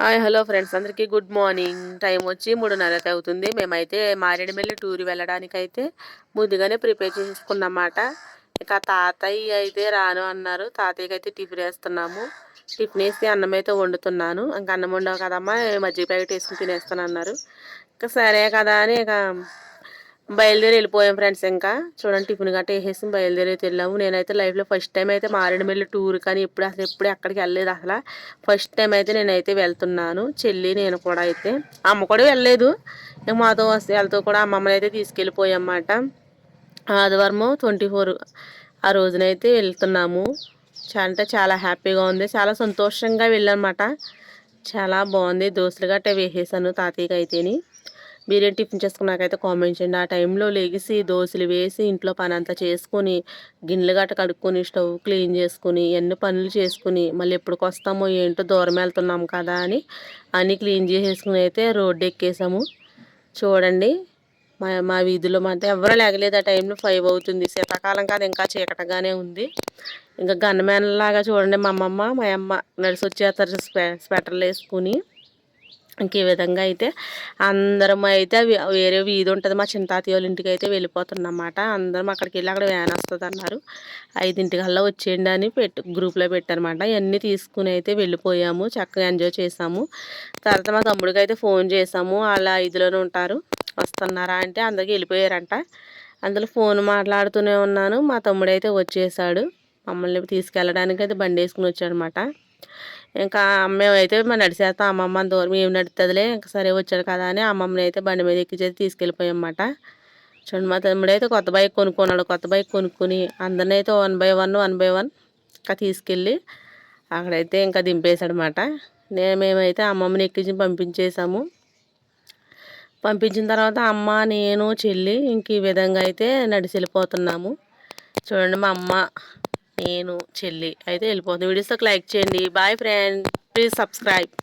Hi hello friends. అందరికీ good morning. Time వచ్చి మూడున్నరకి అవుతుంది. మేమైతే మారేడుమిల్లి టూర్ వెళ్ళడానికి అయితే ముందుగానే ప్రిపేర్ చేసుకున్నమాట. ఇంకా తాతయ్య అయితే రాను అన్నారు. తాతయ్యకి అయితే టిఫిన్ వేస్తున్నాము. టిఫిన్ వేసి అన్నం అయితే వండుతున్నాను. ఇంకా అన్నం వండవు కదమ్మా? మజ్జిగ ప్యాకెట్ వేసుకుని తినేస్తాను అన్నారు ఇంకా సరే కదా అని ఇక బయలుదేరి వెళ్ళిపోయాం ఫ్రెండ్స్ ఇంకా. చూడండి టిఫిన్ గట్ట వేసేసి బయలుదేరి అయితే వెళ్ళాము. నేనైతే లైఫ్లో ఫస్ట్ టైం అయితే మారేడుమిల్లి టూర్ కానీ ఇప్పుడు అసలు ఎప్పుడు ఎక్కడికి వెళ్ళలేదు అసలు. ఫస్ట్ టైం అయితే నేనైతే వెళ్తున్నాను. చెల్లి నేను కూడా అయితే. అమ్మ కూడా వెళ్ళలేదు. మాతో వస్తే వాళ్ళతో కూడా అమ్మమ్మని అయితే తీసుకెళ్ళిపోయామన్నమాట. ఆదివారము ట్వంటీ ఫోర్ ఆ రోజునైతే వెళ్తున్నాము. అంటే చాలా హ్యాపీగా ఉంది. చాలా సంతోషంగా వెళ్ళానమాట చాలా బాగుంది. దోశలు గట్ట వేసేసాను తాతయ్యకి అయితేని మీరేం టిఫిన్ చేసుకున్నాకైతే కామెంట్ చేయండి. ఆ టైంలో లెగిసి దోశలు వేసి ఇంట్లో పని అంతా చేసుకుని గిన్నెలు గట్ట కడుక్కొని స్టవ్ క్లీన్ చేసుకుని ఎన్ని పనులు చేసుకుని మళ్ళీ ఎప్పటికి వస్తామో ఏంటో దూరం వెళ్తున్నాం కదా అని అన్నీ క్లీన్ చేసేసుకుని అయితే రోడ్డు ఎక్కేసాము. చూడండి మా మా వీధిలో మాత్రం ఎవరు లేగలేదు. ఆ టైంలో ఫైవ్ అవుతుంది. శీతాకాలం కాదు ఇంకా చీకటగానే ఉంది. ఇంకా గన్మ్యాన్ లాగా చూడండి మా అమ్మమ్మ మా అమ్మ నడిచి వచ్చేస్తారు స్వెటర్లు వేసుకుని. ఇంక ఈ విధంగా అయితే అందరం అయితే వేరే వీధి ఉంటుంది. మా చింతాతి వాళ్ళ ఇంటికి అయితే వెళ్ళిపోతున్నమాట. అందరం అక్కడికి వెళ్ళి అక్కడ వ్యాన్ వస్తుంది అన్నారు. ఐదింటికల్లా వచ్చేయండి అని పెట్టు గ్రూప్లో పెట్టారనమాట ఇవన్నీ తీసుకుని అయితే వెళ్ళిపోయాము. చక్కగా ఎంజాయ్ చేసాము. తర్వాత మా తమ్ముడికి అయితే ఫోన్ చేసాము. వాళ్ళ ఐదులోనే ఉంటారు. వస్తున్నారా? అంటే అందరికి వెళ్ళిపోయారంట. అందులో ఫోన్ మాట్లాడుతూనే ఉన్నాను. మా తమ్ముడైతే వచ్చేసాడు. మమ్మల్ని తీసుకెళ్ళడానికి అయితే బండి వేసుకుని వచ్చాడనమాట ఇంకా మేమైతే మరి నడిచేస్తాం. అమ్మమ్మ దూరం మేము నడుతుందిలే ఇంకా సరే వచ్చాడు కదా అని అమ్మమ్మని అయితే బండి మీద ఎక్కించేది తీసుకెళ్ళిపోయామన్నమాట. చూడండి మా తమ్ముడు అయితే కొత్త బైక్ కొనుక్కున్నాడు. కొత్త బైక్ కొనుక్కుని అందరిని అయితే one by one one by one ఇంకా తీసుకెళ్ళి అక్కడైతే ఇంకా దింపేశాడనమాట నేను మేమైతే అమ్మమ్మని ఎక్కించి పంపించేసాము పంపించిన తర్వాత అమ్మ నేను చెల్లి ఇంక ఈ విధంగా అయితే నడిచి వెళ్ళిపోతున్నాము చూడండి మా అమ్మ నేను చెల్లి. అయితే వెళ్ళిపోతుంది. వీడియోస్కి లైక్ చేయండి. Bye friend. Please subscribe.